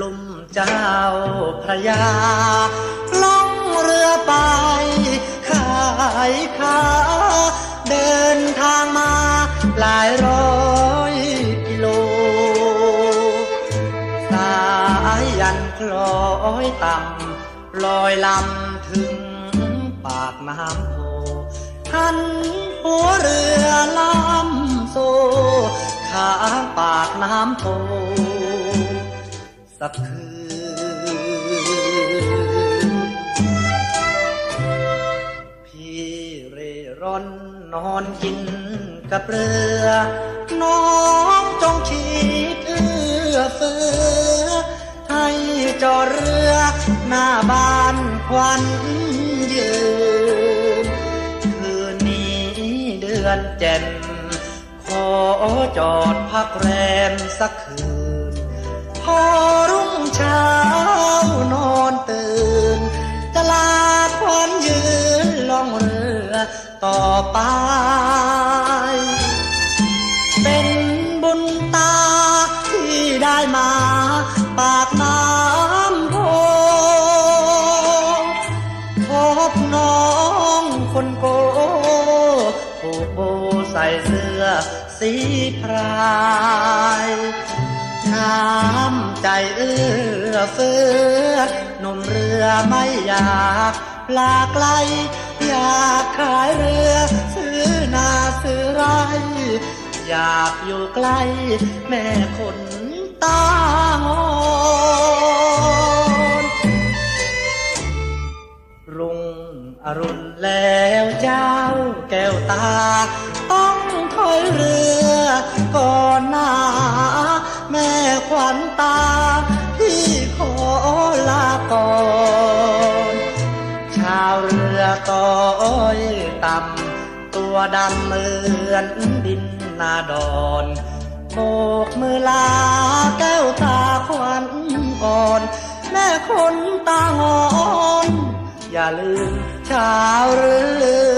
ลุ่มเจ้าพระยาล่องเรือไป ขายขาเดินทางมาหลายร้อยกิโล สายยันคล้อยต่ำลอยลำถึงปากน้ำโพหันหัวเรือลำโซ ขาปากน้ำโพ สักคืน พี่เร่ร่อนนอนกินกับเรือ น้องจงคิดเอื้อเฟื้อให้จอดเรือหน้าบ้านควันยืนคืนนี้เดือนแจ่มขอจอดพักแรมสักคืน พอรุ่งเช้านอนตื่นจะลาควันยืนล่องเรือต่อไป เป็นบุญตาที่ได้มาปากน้ำโพพบน้องคนโกผูกโบใส่เสื้อสีพราย น้ำใจเอื้อเฟื้อหนุ่มเรือไม่อยากลาไกล อยากขายเรือ ซื้อนาซื้อไร อยากอยู่ใกล้ แม่คนตางอนรุ่งอรุณแล้วเจ้าแก้วตา ต้องถอยเรือก่อนหน้า ขวัญตา พี่ขอลาก่อนชาวเรือต้อยต่ำตัวดำเหมือนดินนาดอนโบกมือลาแก้วตาขวัญอ่อน แม่คนตางอน อย่าลืมชาวเรือ